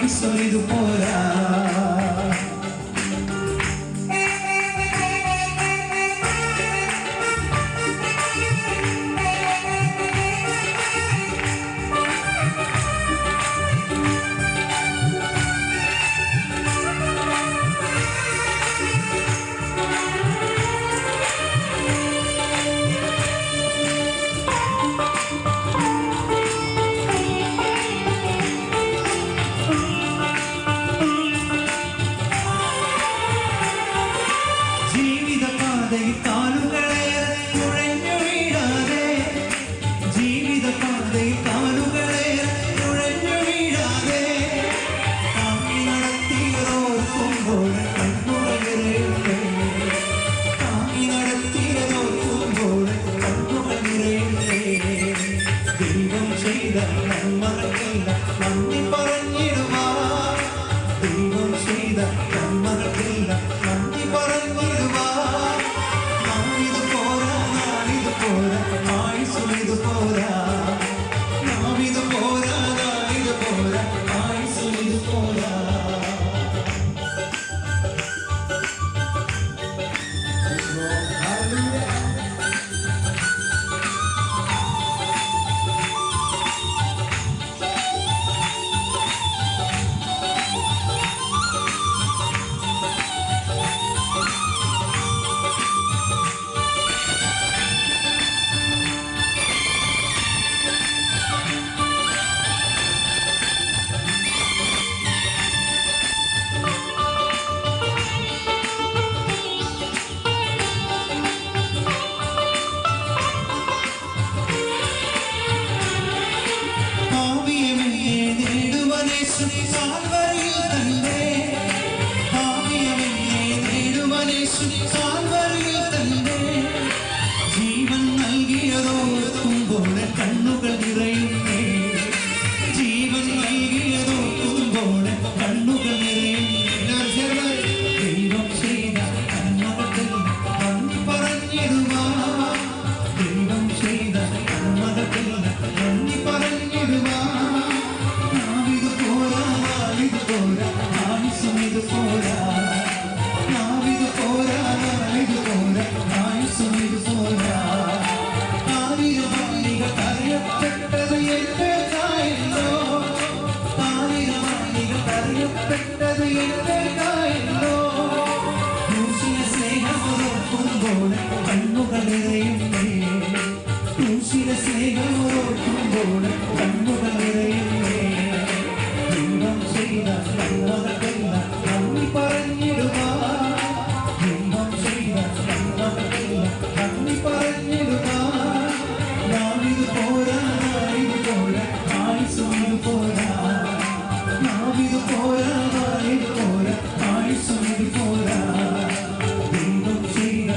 Nós to por out. ചെയ്ത നന്മകൾക്കില്ല നന്ദി പറഞ്ഞിടുവാ. ദൈവം ചെയ്ത നന്മകൾക്കില്ല Christmas. சொன்னது போரா நாம் இது போரா நான் இது போரா நான் சொன்னது போரா ஆயிரம் ஆயிரம் அறியப்பட்டது எட்டு தாயந்தோ ஆயிரம் ஆயிரம் அறியப்பட்டது எட்டு தாயந்தோ தூசிய சேகமரோக்கும் போல கண்ணுகள் ഇതുപോലെ ഇതുപോലെ ആയുസം ഇതുപോലെ